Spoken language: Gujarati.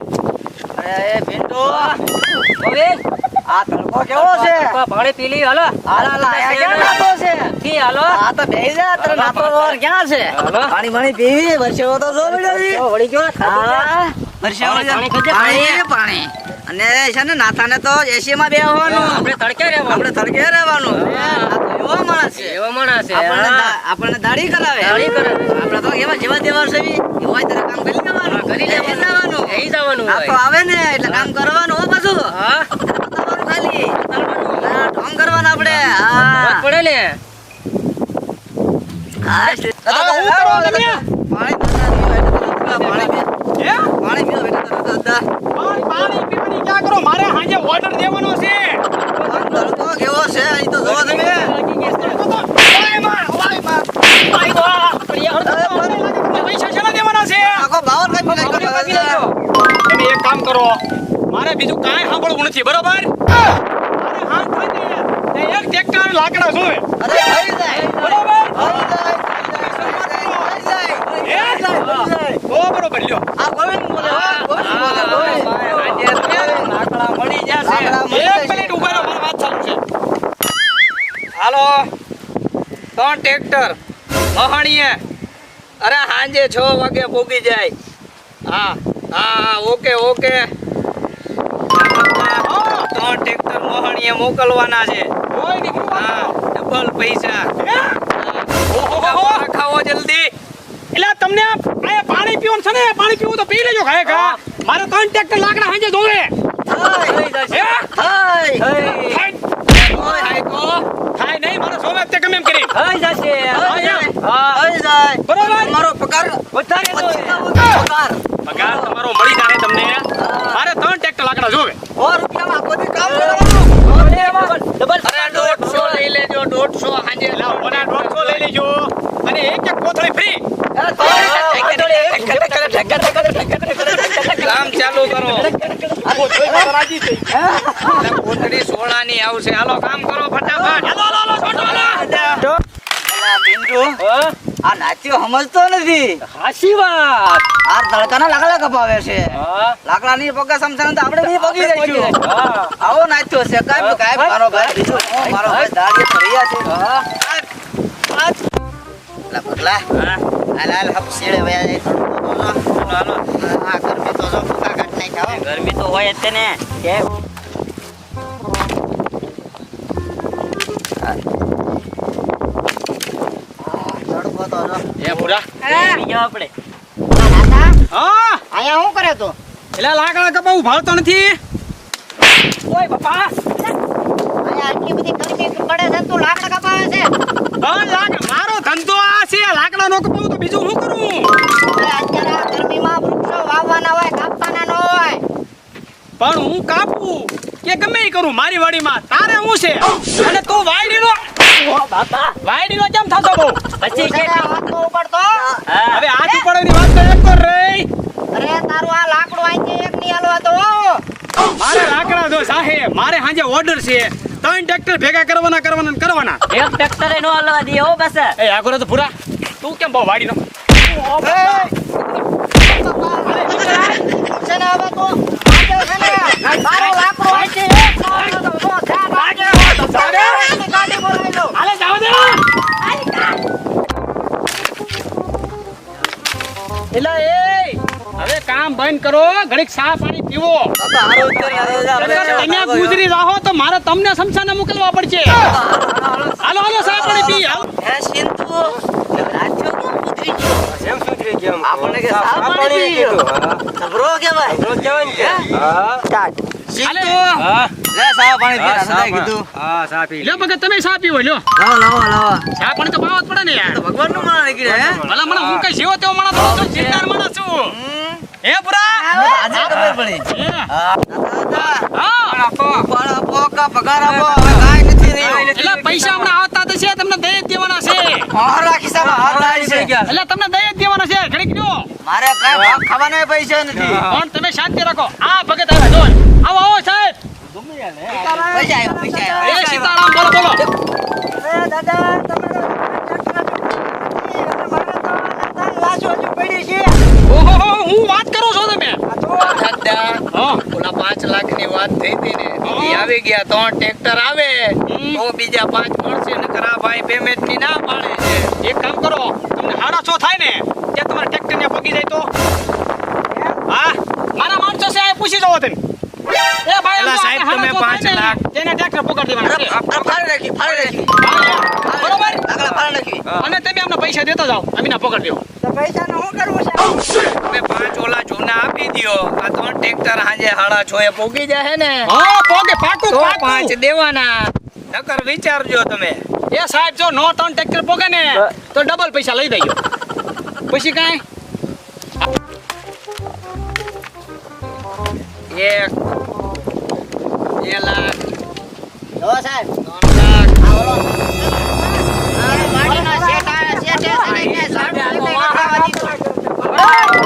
અરે પિન્ટુ ગોવિંદ આ તડકો કેવો છે? પાણી પી લી હાલો. લાયા ક્યાં નાતો છે? થી હાલો. આ તો બેહી જા તારે નાતો વગર ક્યાં છે? પાણી પાણી પીવી વર્ષે તો જો પડ્યો વળી ગયો હા. વર્ષે પાણી પાણી પાણી. અને છે ને નાથાને તો એસી માં બેહવાનું. આપણે તડકે રહેવાનું. આપણે તડકે રહેવાનું. એવો માણસ છે. એવા માણસ છે આપણને આપણને દાઢી કરાવે. દાઢી કરાવે. આપણે તો એવા જેવા દેવા છે બી. એવું હોય કામ કરી લેવાનું. કરી લેવાનું. જવાનું. જવાનું આ તો આવે ને એટલે કામ કરવાનું હો પાછું. હા. તમારું ખાલી. ના, ઢોંગ કરવાનું આપણે. હા. પડે ને. હા, કરો તમે? પાણી પાણી પીવો. હે? પાણી દાદા, પીવાની ક્યાં કરો? મારે હાજે ઓર્ડર દેવાનો છે. કેવો છે? અહીં તો જોવા તમે. બીજું કાંઈ સાંભળવું નથી બરોબર? એક લાકડા જોવે. બરોબર? લ્યો. આ ગોવિંદ બોલે. લાકડા મળી જશે એક મિનિટ ઊભા રહો વાત ચાલુ છે. હાલો. ત્રણ ટ્રેક્ટર મહાણીએ અરે સાંજે છ વાગે પૂગી જાય. હા હા હા ઓકે ઓકે. મોહણીએ મોકલવાના છે. ડબલ પૈસા. ખાવો જલ્દી. એટલે તમને પાણી પીવું છે ને પાણી પીવું તો પી લેજો ખાય ખા મારે ત્રણ ટ્રેક્ટર લાકડા સાંજે જોવે થાય, નહીં મારો જોવે તે ગમે એમ કરી. થઈ જશે. હા, થઈ જાય. બરોબર. મારો પગાર વધારે પગાર. પગાર તમારો મળી જાય તમને. મારે ત્રણ ટ્રેક્ટર લાકડા જોવે. સો રૂપિયામાં કામ કરવાનું. ડબલ અરે દોઢસો લઈ દોઢસો હાજે લાવ મને લઈ લેજો. અને એક એક કોથળી ફ્રી. કામ ચાલુ કરો. કોથળી સોનાની આવશે. હાલો કામ કરો ફટાફટ. હાલો હાલો હાલો છોટો હાલો. અલા, પિન્ટુ, આ નાચ્યો સમજતો નથી. હાસી વાત. આ તડકાના લાકડા કપાવે છે. લાકડા લાકડાની પગે સમજાને તો આપણે બી પગી જઈશું. આવો નાચ્યો છે. કાઈ કાઈ મારો ભાઈ બીજો મારો ભાઈ દાડી ફરિયા છે. લા પગલા. હાલ હાલ હપ શેડે વયા જાય. થોડું બોલો હાલો. હા ગરમી તો જો ફૂંકા કાઢ નાખ્યા ગરમી તો હોય જ ને. કે એ પૂરા બીજો આપણે. હા. અહીંયા શું કરે તું? એટલે લાકડા કપાવું ભાવતો નથી. ઓય બાપા. આટલી બધી ગરમી પડે છે તું લાકડા કપાવે છે. હા લાક મારો ધંધો આ છે. લાકડા નો કપાવું તો બીજું શું કરું? અત્યારે આ ગરમીમાં વૃક્ષો વાવવાના હોય કાપવાના ન હોય. પણ હું કાપું. કે ગમે કરું? મારી વાડીમાં. તારે શું છે? અને તું કેમ થતો બહુ? પછી કે હાથમાં ઉપાડતો. હા. હવે હાથ ઉપાડવાની વાત તો એક રહી. અરે તારું આ લાકડું અહીંથી એક નહીં હાલવા તો મારે લાકડા દો સાહેબ મારે સાંજે ઓર્ડર છે. ત્રણ ટ્રેક્ટર ભેગા કરવાના કરવાના કરવાના. એક ટ્રેક્ટરે નો હલવા દે હો બસ. એ આગળ તો પૂરા તું કેમ બહુ વાડીનો? છે ને હવે તો આજે છે ને લાકડું કરો ઘડીક ચા પાણી પીવો. અહીંયા ગુજરી રાહો તો મારે તમને સમસાને મોકલવા પડશે. હાલો હાલો સા પાણી પી સા તમે પડે ને યાર. તો ભગવાનનું માણસ નીકળે, હે? મને હું કઈ જેવો તેવો માણસ છું. રહ્યું. એટલે પૈસા હમણાં આવતા તો છે તમને દઈ દેવાના છે. મારા ખિસ્સામાં હાથ આવી છે. એટલે તમને દઈ દેવાના છે ઘડીક લ્યો મારે કાંઈ ભાગ ખાવાના પૈસા નથી. પણ તમે શાંતિ રાખો. આ ભગત આવે જો આવો આવો સાહેબ. સીતારામ બોલો બોલો. દાદા તમે તો મારે તો લાશ હજુ પડી છે. પાંચ લાખની વાત થઈ હતી ને આવી ગયા તો ટ્રેક્ટર આવે. તો બીજા પાંચ મળશે ને ખરા ભાઈ પેમેન્ટની ના પાડે. એક કામ કરો તમને સાડા છ થાય ને ત્યાં તમારા ટ્રેક્ટર ને પગી જાય તો. હા? મારા માણસો છે આ પૂછી જવો તમે. એ ભાઈ સાહેબ તમે પાંચ લાખ. તેને ટ્રેક્ટર પકડી દેવાના બરોબર? અને તમે અમને પૈસા દેતા જાઓ અમીના પકડ દેવો. તમે પાંચ ઓલા જૂના આપી દ્યો. આ ત્રણ ટ્રેક્ટર હાજે હાડા છો એ પોગી જાય ને. હા પોગે પાકું તો પાંચ દેવાના. નકર વિચારજો તમે. એ સાહેબ જો નો ત્રણ ટ્રેક્ટર પોગે ને તો ડબલ પૈસા લઈ દઈએ પછી કાંઈ? એક બે લાખ. જો સાહેબ. ત્રણ લાખ. Oh!